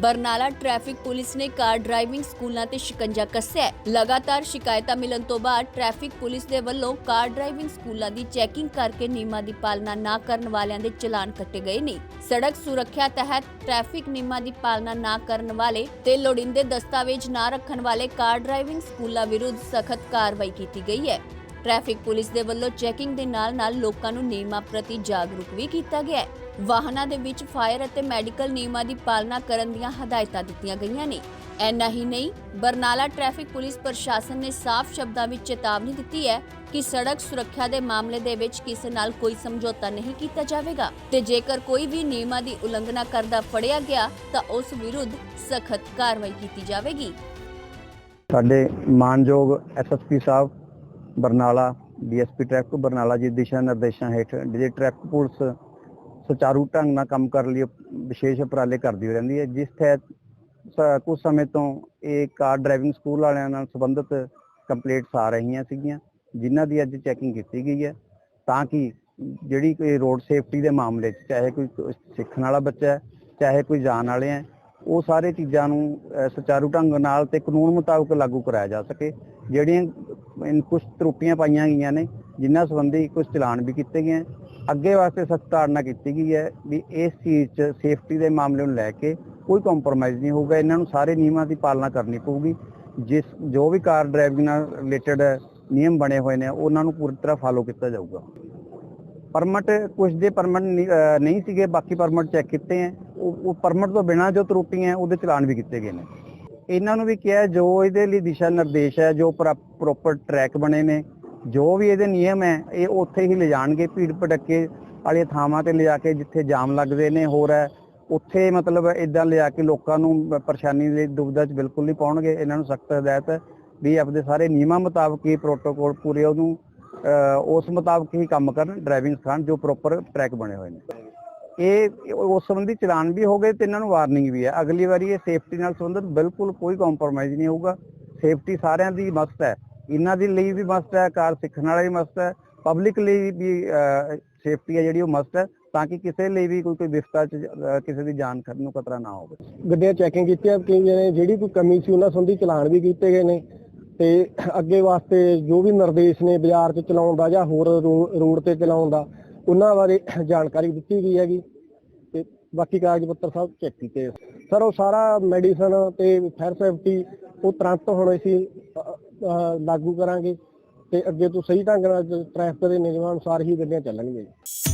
Barnala traffic police ਨੇ ਕਾਰ driving ਸਕੂਲਾਂ ਤੇ ਸ਼ਿਕੰਜਾ ਕੱਸਿਆ ਹੈ। ਲਗਾਤਾਰ ਸ਼ਿਕਾਇਤਾਂ ਮਿਲਣ ਤੋਂ ਬਾਅਦ ਟ੍ਰੈਫਿਕ ਪੁਲਿਸ ਦੇ ਵੱਲੋਂ ਕਾਰ ਡਰਾਈਵਿੰਗ ਸਕੂਲਾਂ ਦੀ ਚੈਕਿੰਗ ਕਰਕੇ ਨਿਯਮਾਂ ਦੀ ਪਾਲਣਾ ਨਾ ਕਰਨ ਵਾਲਿਆਂ ਦੇ ਚਲਾਨ ਕੱਟੇ ਗਏ ਨੇ ਸੜਕ ਸੁਰੱਖਿਆ ਤਹਿਤ ਟ੍ਰੈਫਿਕ ਨਿਯਮਾਂ ਦੀ ਪਾਲਣਾ ਨਾ ਕਰਨ ਵਾਲੇ ਤੇ ਲੋੜੀਂਦੇ ਦਸਤਾਵੇਜ਼ ਨਾ ਰੱਖਣ ਵਾਲੇ ਕਾਰ ਡਰਾਈਵਿੰਗ ਸਕੂਲਾਂ ਵਿਰੁੱਧ ਸਖਤ ਕਾਰਵਾਈ ਕੀਤੀ ਗਈ ਹੈ ਟ੍ਰੈਫਿਕ ਪੁਲਿਸ ਦੇ ਵੱਲੋਂ ਚੈਕਿੰਗ ਦੇ ਨਾਲ-ਨਾਲ ਲੋਕਾਂ ਨੂੰ ਨਿਯਮਾਂ ਪ੍ਰਤੀ ਜਾਗਰੂਕ ਵੀ ਕੀਤਾ ਗਿਆ ਹੈ। ਵਾਹਨਾਂ ਦੇ ਵਿੱਚ ਫਾਇਰ ਅਤੇ ਮੈਡੀਕਲ ਨਿਯਮਾਂ ਦੀ ਪਾਲਣਾ ਕਰਨ ਦੀਆਂ ਹਦਾਇਤਾਂ ਦਿੱਤੀਆਂ ਗਈਆਂ ਨੇ। ਐਨਾ ਹੀ ਨਹੀਂ, ਬਰਨਾਲਾ ਟ੍ਰੈਫਿਕ ਪੁਲਿਸ ਪ੍ਰਸ਼ਾਸਨ ਨੇ ਸਾਫ਼ ਸ਼ਬਦਾਂ ਵਿੱਚ ਚੇਤਾਵਨੀ ਦਿੱਤੀ ਹੈ ਕਿ ਸੜਕ ਸੁਰੱਖਿਆ ਦੇ ਮਾਮਲੇ ਦੇ ਵਿੱਚ ਕਿਸੇ ਨਾਲ ਕੋਈ ਸਮਝੌਤਾ ਨਹੀਂ ਕੀਤਾ ਜਾਵੇਗਾ ਤੇ ਜੇਕਰ ਕੋਈ ਵੀ ਨਿਯਮਾਂ ਦੀ ਉਲੰਘਣਾ ਕਰਦਾ ਫੜਿਆ ਗਿਆ ਤਾਂ ਉਸ ਵਿਰੁੱਧ ਸਖਤ ਕਾਰਵਾਈ ਕੀਤੀ ਜਾਵੇਗੀ। ਸਾਡੇ ਮਾਨਯੋਗ ਐਸਐਸਪੀ ਸਾਹਿਬ ਬਰਨਾਲਾ ਡੀਐਸਪੀ ਟ੍ਰੈਫਿਕ ਬਰਨਾਲਾ ਜੀ ਦਿਸ਼ਾ ਨਿਰਦੇਸ਼ਾਂ ਹੇਠ ਜਿਹੜੇ ਟ੍ਰੈਫਿਕ ਪੁਲਿਸ ਸੁਚਾਰੂ ਢੰਗ ਨਾਲ ਕੰਮ ਕਰਨ ਲਈ ਵਿਸ਼ੇਸ਼ ਉਪਰਾਲੇ ਕਰਦੀ ਰਹਿੰਦੀ ਹੈ, ਜਿਸ ਤਹਿਤ ਕੁਝ ਸਮੇਂ ਤੋਂ ਇਹ ਕਾਰ ਡਰਾਈਵਿੰਗ ਸਕੂਲ ਵਾਲਿਆਂ ਨਾਲ ਸੰਬੰਧਿਤ ਕੰਪਲੇਂਟਸ ਆ ਰਹੀਆਂ ਸੀਗੀਆਂ, ਜਿਨ੍ਹਾਂ ਦੀ ਅੱਜ ਚੈਕਿੰਗ ਕੀਤੀ ਗਈ ਹੈ, ਤਾਂ ਕਿ ਜਿਹੜੀ ਕੋਈ ਰੋਡ ਸੇਫਟੀ ਦੇ ਮਾਮਲੇ 'ਚ ਚਾਹੇ ਕੋਈ ਸਿੱਖਣ ਵਾਲਾ ਬੱਚਾ ਹੈ, ਚਾਹੇ ਕੋਈ ਜਾਣ ਵਾਲੇ ਹੈ, ਉਹ ਸਾਰੇ ਚੀਜ਼ਾਂ ਨੂੰ ਸੁਚਾਰੂ ਢੰਗ ਨਾਲ ਤੇ ਕਾਨੂੰਨ ਮੁਤਾਬਕ ਲਾਗੂ ਕਰਾਇਆ ਜਾ ਸਕੇ, ਜਿਹੜੀਆਂ ਕੁਝ ਤਰੁੱਟੀਆਂ ਪਾਈਆਂ ਗਈਆਂ ਨੇ, ਜਿਨ੍ਹਾਂ ਸੰਬੰਧੀ ਕੁਝ ਚਲਾਨ ਵੀ ਕੀਤੇ ਗਏ ਅੱਗੇ ਵਾਸਤੇ ਸਖਤ ਤਾੜਨਾ ਕੀਤੀ ਗਈ ਹੈ ਵੀ ਇਸ ਚੀਜ਼ 'ਚ ਸੇਫਟੀ ਦੇ ਮਾਮਲੇ ਨੂੰ ਲੈ ਕੇ ਕੋਈ ਕੰਪਰੋਮਾਈਜ਼ ਨਹੀਂ ਹੋਊਗਾ। ਇਹਨਾਂ ਨੂੰ ਸਾਰੇ ਨਿਯਮਾਂ ਦੀ ਪਾਲਣਾ ਕਰਨੀ ਪਊਗੀ। ਜਿਸ, ਜੋ ਵੀ ਕਾਰ ਡਰਾਈਵਿੰਗ ਨਾਲ ਰਿਲੇਟਡ ਨਿਯਮ ਬਣੇ ਹੋਏ ਨੇ, ਉਹਨਾਂ ਨੂੰ ਪੂਰੀ ਤਰ੍ਹਾਂ ਫਾਲੋ ਕੀਤਾ ਜਾਊਗਾ। ਪਰਮਿਟ ਕੁਝ ਦੇ ਪਰਮਿਟ ਨਹੀਂ ਸੀਗੇ, ਬਾਕੀ ਪਰਮਿਟ ਚੈੱਕ ਕੀਤੇ ਹੈ ਉਹ ਉਹ ਪਰਮਿਟ ਤੋਂ ਬਿਨਾਂ ਜੋ ਤਰੁੱਟੀਆਂ ਉਹਦੇ ਚਲਾਨ ਵੀ ਕੀਤੇ ਗਏ ਨੇ। ਇਹਨਾਂ ਨੂੰ ਵੀ ਕਿਹਾ ਜੋ ਇਹਦੇ ਲਈ ਦਿਸ਼ਾ ਨਿਰਦੇਸ਼ ਹੈ, ਜੋ ਪ੍ਰੋਪਰ ਟਰੈਕ ਬਣੇ ਨੇ, ਜੋ ਵੀ ਇਹਦੇ ਨਿਯਮ ਹੈ, ਇਹ ਉੱਥੇ ਹੀ ਲਿਜਾਣਗੇ ਭੀੜ ਭੜੱਕੇ ਵਾਲੀਆਂ ਥਾਵਾਂ ਤੇ ਲਿਜਾ ਕੇ ਜਿੱਥੇ ਜਾਮ ਲੱਗਦੇ ਨੇ, ਹੋਰ ਹੈ, ਉੱਥੇ ਮਤਲਬ ਇਦਾਂ ਲਿਆ ਕੇ ਲੋਕਾਂ ਨੂੰ ਪਰੇਸ਼ਾਨੀ ਦੇ ਦੁਬਿਧਾ 'ਚ ਬਿਲਕੁਲ ਨਹੀਂ ਪਾਉਣਗੇ। ਇਹਨਾਂ ਨੂੰ ਸਖਤ ਹਦਾਇਤ ਵੀ ਆਪਣੇ ਸਾਰੇ ਨਿਯਮਾਂ ਮੁਤਾਬਕ ਹੀ ਪ੍ਰੋਟੋਕੋਲ ਪੂਰੇ ਉਹਨੂੰ, ਅਹ, ਉਸ ਮੁਤਾਬਕ ਹੀ ਕੰਮ ਕਰਨ ਡਰਾਈਵਿੰਗ ਸਿਖਾਉਣ, ਜੋ ਪ੍ਰੋਪਰ ਟਰੈਕ ਬਣੇ ਹੋਏ ਨੇ। ਇਹ ਉਸ ਸੰਬੰਧੀ ਚਲਾਨ ਵੀ ਹੋ ਗਏ ਤੇ ਇਹਨਾਂ ਨੂੰ ਵਾਰਨਿੰਗ ਵੀ ਹੈ। ਅਗਲੀ ਵਾਰੀ ਇਹ ਸੇਫਟੀ ਨਾਲ ਸੰਬੰਧਿਤ ਬਿਲਕੁਲ ਕੋਈ ਕੰਪਰੋਮਾਈਜ਼ ਨਹੀਂ ਹੋਊਗਾ। ਸੇਫਟੀ ਸਾਰਿਆਂ ਦੀ ਮਸਤ ਹੈ। ਇਹਨਾਂ ਦੀ ਲਈ ਵੀ ਮਸਤ ਹੈ, ਕਾਰ ਸਿੱਖਣ ਵਾਲੇ ਵੀ ਮਸਤ ਹੈ ਪਬਲਿਕ ਲਈ ਵੀ ਸੇਫਟੀ ਹੈ ਜਿਹੜੀ ਉਹ ਮਸਤ ਹੈ, ਤਾਂ ਕਿ ਕਿਸੇ ਲਈ ਵੀ ਕੋਈ ਕੋਈ ਵਿਵਸਥਾ ਚ ਕਿਸੇ ਦੀ ਜਾਨ ਨੂੰ ਖਤਰਾ ਨਾ ਹੋਵੇ। ਗੱਡੀਆਂ ਚੈਕਿੰਗ ਕੀਤੀਆਂ ਕਿ ਜਿਹੜੀ ਕੋਈ ਕਮੀ ਸੀ ਉਹਨਾਂ ਸੰਬੰਧੀ ਚਲਾਨ ਵੀ ਕੀਤੇ ਗਏ ਨੇ ਤੇ ਅੱਗੇ ਵਾਸਤੇ ਜੋ ਵੀ ਨਿਰਦੇਸ਼ ਨੇ ਬਾਜ਼ਾਰ 'ਚ ਚਲਾਉਣ ਦਾ ਜਾਂ ਹੋਰ ਰੋਡ ਤੇ ਚਲਾਉਣ ਦਾ ਉਹਨਾਂ ਬਾਰੇ ਜਾਣਕਾਰੀ ਦਿੱਤੀ ਗਈ ਹੈਗੀ ਤੇ ਬਾਕੀ ਕਾਗਜ਼ ਪੱਤਰ ਸਭ ਚੈੱਕ ਕੀਤੇ। ਸਰ, ਉਹ ਸਾਰਾ ਮੈਡੀਸਨ ਤੇ ਫਾਇਰ ਸੇਫਟੀ ਉਹ ਤੁਰੰਤ ਹੁਣ ਅਸੀਂ ਲਾਗੂ ਕਰਾਂਗੇ ਤੇ ਅੱਗੇ ਤੋਂ ਸਹੀ ਢੰਗ ਨਾਲ ਟ੍ਰੈਫਿਕ ਦੇ ਨਿਯਮਾਂ ਅਨੁਸਾਰ ਹੀ ਗੱਡੀਆਂ ਚੱਲਣਗੀਆਂ। ਜੀ